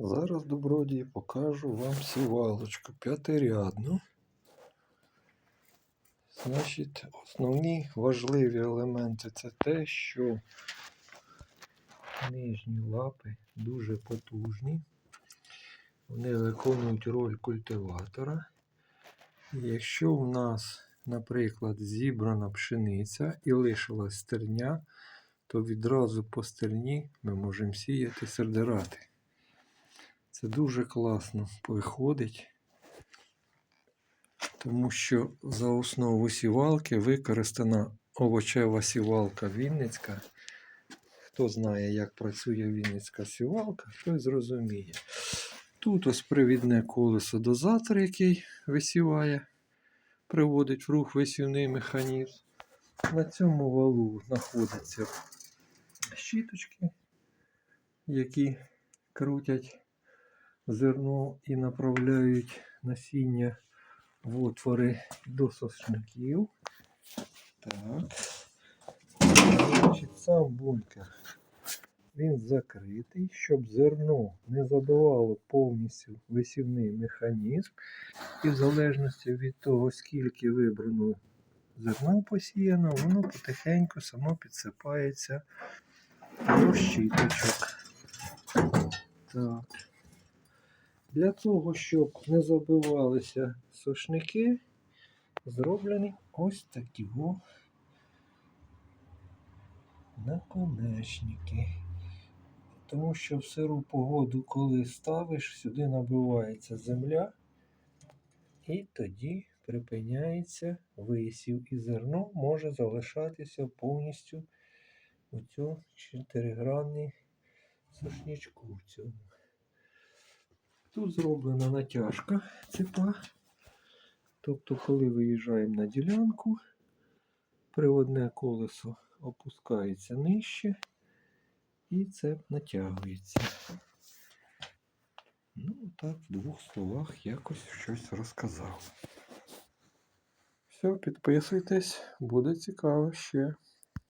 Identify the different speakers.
Speaker 1: Зараз, добродії, покажу вам сівалочку п'ятирядну. Значить, основні важливі елементи це те, що нижні лапи дуже потужні. Вони виконують роль культиватора. Якщо в нас, наприклад, зібрана пшениця і лишилась стерня, то відразу по стерні ми можемо сіяти сердирати. Це дуже класно виходить, тому що за основу сівалки використана овочева сівалка Вінницька. Хто знає, як працює Вінницька сівалка, той зрозуміє. Тут ось привідне колесо дозатор, який висіває, приводить в рух висівний механізм. На цьому валу знаходяться щіточки, які крутять зерно і направляють насіння в отвори до сошників. Так. Значить, сам бункер він закритий, щоб зерно не забивало повністю висівний механізм. І в залежності від того, скільки вибрано зерна посіяно, воно потихеньку само підсипається до щіточок. Так. Для того, щоб не забивалися сошники, зроблені ось такі наконечники. Тому що в сиру погоду, коли ставиш, сюди набивається земля, і тоді припиняється висів, і зерно може залишатися повністю у цьому чотиригранній сушнічку. в цьому. Тут зроблена натяжка цепа. Тобто, коли виїжджаємо на ділянку, приводне колесо опускається нижче і цеп натягується. Ну, так, в двох словах якось щось розказав. Все, підписуйтесь, буде цікаво ще.